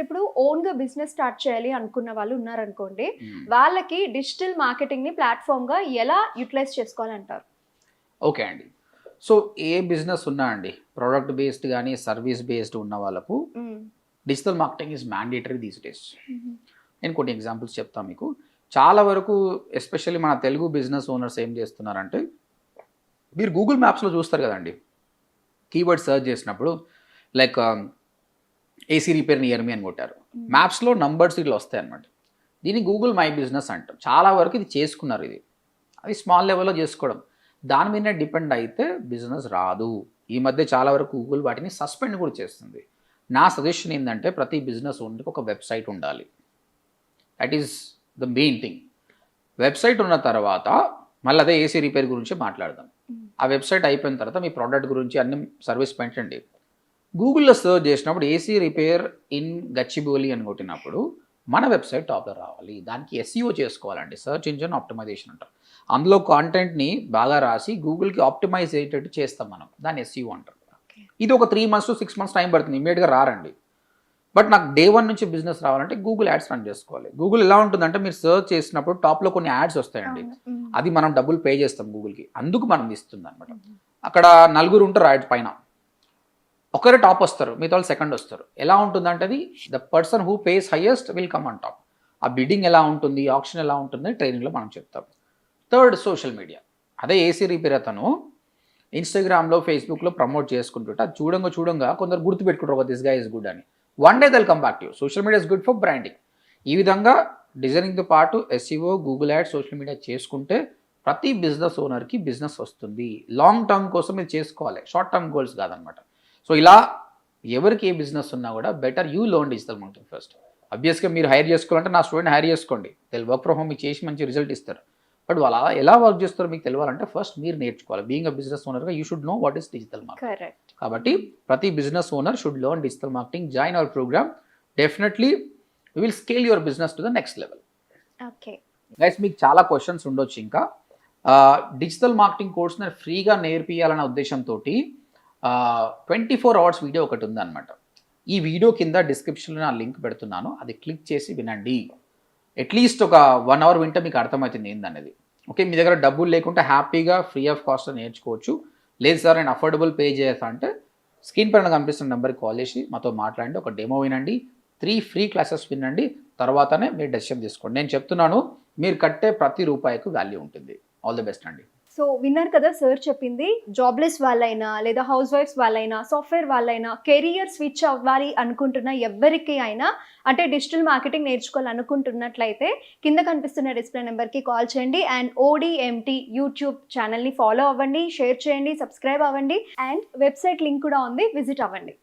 Sir ఇప్పుడు ఓన్గా business start చేయాలి అనుకున్న వాళ్ళు ఉన్నారనుకోండి మ్మ్. వాళ్ళకి డిజిటల్ మార్కెటింగ్ని ప్లాట్ఫామ్గా ఎలా యూటిలైజ్ చేసుకోవాలంటారు? ఓకే అండి. సో ఏ బిజినెస్ ఉన్నా అండి ప్రోడక్ట్ బేస్డ్ కానీ సర్వీస్ బేస్డ్ ఉన్న వాళ్ళకు digital marketing is mandatory these days నేను కొన్ని ఎగ్జాంపుల్స్ చెప్తాను మీకు. చాలా వరకు ఎస్పెషల్లీ మన తెలుగు బిజినెస్ ఓనర్స్ ఏం చేస్తున్నారంటే మీరు గూగుల్ మ్యాప్స్లో చూస్తారు కదండి. కీవర్డ్ సెర్చ్ చేసినప్పుడు like AC repair near me అని కొట్టారు. మ్యాప్స్లో నంబర్స్ ఇట్లా వస్తాయి అనమాట దీన్ని గూగుల్ మై బిజినెస్ అంటాం చాలా వరకు ఇది చేసుకున్నారు ఇది. అది స్మాల్ లెవెల్లో చేసుకోవడం. దాని మీద డిపెండ్ అయితే బిజినెస్ రాదు. ఈ మధ్య చాలా వరకు గూగుల్ వాటిని సస్పెండ్ కూడా చేస్తుంది. నా సజెషన్ ఏంటంటే ప్రతి బిజినెస్ ఓనర్కి ఒక వెబ్సైట్ ఉండాలి. That is the main thing website ఉన్న తర్వాత మళ్ళీ అదే ఏసీ రిపేర్ గురించి మాట్లాడదాం. ఆ వెబ్సైట్ అయిపోయిన తర్వాత మీ ప్రోడక్ట్ గురించి అన్ని సర్వీస్ పెట్టండి గూగుల్లో సర్చ్ చేసినప్పుడు ఏసీ రిపేర్ ఇన్ గచ్చిబౌలి అని కొట్టినప్పుడు మన వెబ్సైట్ టాప్లో రావాలి. దానికి ఎస్ఈఓ చేసుకోవాలండి. సర్చ్ ఇంజిన్ ఆప్టిమైజేషన్ అంటారు. అందులో కాంటెంట్ని బాగా రాసి గూగుల్కి ఆప్టిమైజ్ అయ్యేటట్టు చేస్తాం మనం. దాన్ని ఎస్ఈఓ అంటారు Okay. ఇది ఒక three months to six months time పడుతుంది. ఇమీడియట్గా రారండి. బట్ నాకు డే వన్ నుంచి బిజినెస్ రావాలంటే గూగుల్ యాడ్స్ రన్ చేసుకోవాలి. గూగుల్ ఎలా ఉంటుందంటే మీరు సర్చ్ చేసినప్పుడు టాప్లో కొన్ని యాడ్స్ వస్తాయండి. అది మనం డబ్బులు పే చేస్తాం గూగుల్కి. అందుకు మనం ఇస్తుంది అనమాట అక్కడ నలుగురు ఉంటారు యాడ్ పైన. ఒకరే టాప్ వస్తారు మిగతా వాళ్ళు సెకండ్ వస్తారు. ఎలా ఉంటుందంటే అది the person who pays highest will come on top. ఆ బిడ్డింగ్ ఎలా ఉంటుంది? ఆప్షన్ ఎలా ఉంటుంది? ట్రైనింగ్లో మనం చెప్తాం. Third social media. అదే ఏసీ రిపేర్ అతను? ఇన్స్టాగ్రామ్లో ఫేస్బుక్లో ప్రమోట్ చేసుకుంటుంటే అది చూడంగా చూడంగా కొందరు గుర్తుపెట్టుకుంటారు ఒక దిస్గా ఇస్ గుడ్ అని. One day they'll come back to social media is good for branding ఈ విధంగా డిజైనింగ్తో పాటు SEO Google ad social media చేసుకుంటే ప్రతి బిజినెస్ ఓనర్కి బిజినెస్ వస్తుంది. లాంగ్ టర్మ్ కోసం ఇది చేసుకోవాలి. షార్ట్ టర్మ్ గోల్స్ కాదనమాట. సో ఇలా ఎవరికి ఏ బిజినెస్ ఉన్నా కూడా better you learn digital marketing first అబ్వియస్గా మీరు హైర్ చేసుకోవాలంటే నా స్టూడెంట్ హైర్ చేసుకోండి. తెలు వర్క్ ఫ్రమ్ హోమ్ మీకు చేసి మంచి రిజల్ట్ ఇస్తారు. బట్ వాళ్ళు అలా ఎలా వర్క్ చేస్తారో మీకు తెలియాలంటే ఫస్ట్ మీరు నేర్చుకోవాలి. Being a business ఓనర్గా you should know what is digital marketing correct కాబట్టి ప్రతి business owner should learn digital marketing join our program definitely will scale your business to the next level okay guys మీకు చాలా questions ఉండొచ్చు ఇంకా. Digital marketing course నేను ఫ్రీగా నేర్పియాలనే ఉద్దేశంతో twenty four hours video ఒకటి ఉందన్నమాట. ఈ వీడియో కింద డిస్క్రిప్షన్లో నా లింక్ పెడుతున్నాను. అది క్లిక్ చేసి వినండి. అట్లీస్ట్ ఒక వన్ అవర్ వింటే మీకు అర్థమవుతుంది ఏందనేది. ఓకే మీ దగ్గర డబ్బులు లేకుంటే హ్యాపీగా ఫ్రీ ఆఫ్ కాస్ట్ నేర్చుకోవచ్చు. లేదు సార్ నేను అఫోర్డబుల్ పే చేస్తా అంటే స్క్రీన్ పైన కనిపిస్తున్న నెంబర్కి కాల్ చేసి మాతో మాట్లాడండి. ఒక డెమో వినండి. త్రీ ఫ్రీ క్లాసెస్ వినండి. తర్వాతనే మీరు డెసిషన్ తీసుకోండి. నేను చెప్తున్నాను మీరు కట్టే ప్రతి రూపాయికి వాల్యూ ఉంటుంది. ఆల్ ది బెస్ట్ అండి. సో విన్నారు కదా సార్ చెప్పింది జాబ్లెస్ వాళ్ళైనా లేదా హౌస్ వైఫ్స్ వాళ్ళైనా సాఫ్ట్వేర్ వాళ్ళైనా కెరియర్ స్విచ్ అవ్వాలి అనుకుంటున్న ఎవరికి అయినా అంటే డిజిటల్ మార్కెటింగ్ నేర్చుకోవాలనుకుంటున్నట్లయితే కింద కనిపిస్తున్న డిస్ప్లే నెంబర్కి కాల్ చేయండి అండ్ ఓడిఎంటీ యూట్యూబ్ ఛానల్ని ఫాలో అవ్వండి షేర్ చేయండి సబ్స్క్రైబ్ అవ్వండి అండ్ వెబ్సైట్ లింక్ కూడా ఉంది విజిట్ అవ్వండి.